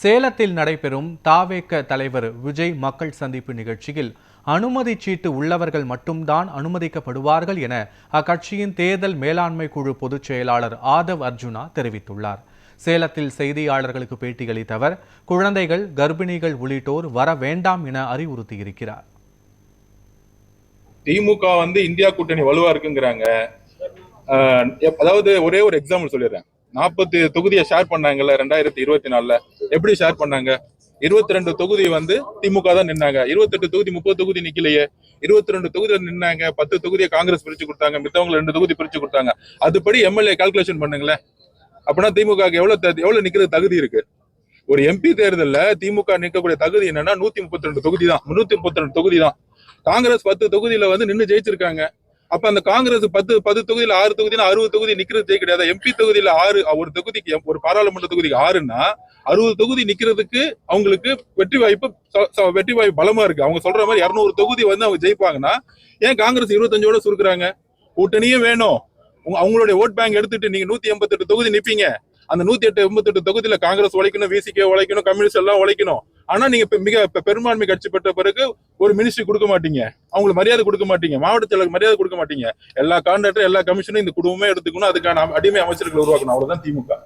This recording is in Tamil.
சேலத்தில் நடைபெறும் தாவேக்க தலைவர் விஜய் மக்கள் சந்திப்பு நிகழ்ச்சியில் அனுமதி சீட்டு உள்ளவர்கள் மட்டும்தான் அனுமதிக்கப்படுவார்கள் என அக்கட்சியின் தேர்தல் மேலாண்மை குழு பொதுச் செயலாளர் ஆதவ் அர்ஜுனா தெரிவித்துள்ளார். சேலத்தில் செய்தியாளர்களுக்கு பேட்டியளித்த அவர் குழந்தைகள் கர்ப்பிணிகள் உள்ளிட்டோர் வர வேண்டாம் என அறிவுறுத்தியிருக்கிறார். திமுக வந்து இந்தியா கூட்டணி வலுவா இருக்குங்கிறாங்க. அதாவது ஒரே ஒரு எக்ஸாம்பிள் சொல்லிடுறேன். நாற்பத்தி தொகுதியை ஷேர் பண்ணாங்கல்ல ரெண்டாயிரத்தி இருபத்தி நாலுல. எப்படி ஷேர் பண்ணாங்க? இருபத்தி ரெண்டு தொகுதி வந்து திமுக தான் நின்னாங்க. இருபத்தெட்டு தொகுதி முப்பது தொகுதி நிக்கலையே. இருபத்தி ரெண்டு தொகுதியில நின்னாங்க பத்து தொகுதியை காங்கிரஸ் பிரிச்சு கொடுத்தாங்க மித்தவங்க ரெண்டு தொகுதி பிரிச்சு கொடுத்தாங்க. அதுபடி எம்எல்ஏ கால்குலேஷன் பண்ணுங்களேன். அப்படின்னா திமுக எவ்வளவு எவ்வளவு நிக்கிறது தகுதி இருக்கு? ஒரு எம்பி தேர்தல்ல திமுக நிற்கக்கூடிய தகுதி என்னன்னா நூத்தி முப்பத்தி ரெண்டு தொகுதி தான். முன்னூத்தி முப்பத்தி ரெண்டு தொகுதி தான். காங்கிரஸ் பத்து தொகுதியில வந்து நின்னு ஜெயிச்சிருக்காங்க. அப்ப அந்த காங்கிரஸ் பத்து பத்து தொகுதியில் ஆறு தொகுதியில அறுபது தொகுதி நிக்கிறது கிடையாது. எம்பி தொகுதியில ஆறு ஒரு தொகுதிக்கு ஒரு பாராளுமன்ற தொகுதிக்கு ஆறுன்னா அறுபது தொகுதி நிக்கிறதுக்கு அவங்களுக்கு வெற்றி வாய்ப்பு ச- ச- வெற்றி வாய்ப்பு பலமா இருக்கு. அவங்க சொல்ற மாதிரி இருநூறு தொகுதி வந்து அவங்க ஜெயிப்பாங்கன்னா ஏன் காங்கிரஸ் இருபத்தஞ்சோட சுருக்குறாங்க? கூட்டணியும் வேணும். உங்க- அவங்களுடைய ஓட் பேங்க் எடுத்துட்டு நீங்க நூத்தி எண்பத்தெட்டு தொகுதி நிப்பீங்க. அந்த நூத்தி எட்டு எண்பத்தெட்டு தொகுதியில காங்கிரஸ் உழைக்கணும் விசிகே உழைக்கணும் கம்யூனிஸ்ட் எல்லாம் உழைக்கணும். ஆனா நீங்க மிக பெரும்பான்மை கட்சி பெற்ற பிறகு ஒரு மினிஸ்ட்ரி கொடுக்க மாட்டீங்க. அவங்களுக்கு மரியாதை கொடுக்க மாட்டீங்க. மாவட்ட செயலருக்கு மரியாதை கொடுக்க மாட்டீங்க. எல்லா கான்ட்ராக்டர் எல்லா கமிஷனும் இந்த குடும்பமே எடுத்துக்கணும். அதுக்கான அடிமை அமைச்சர்களை உருவாக்கணும். அவ்வளவுதான் திமுக.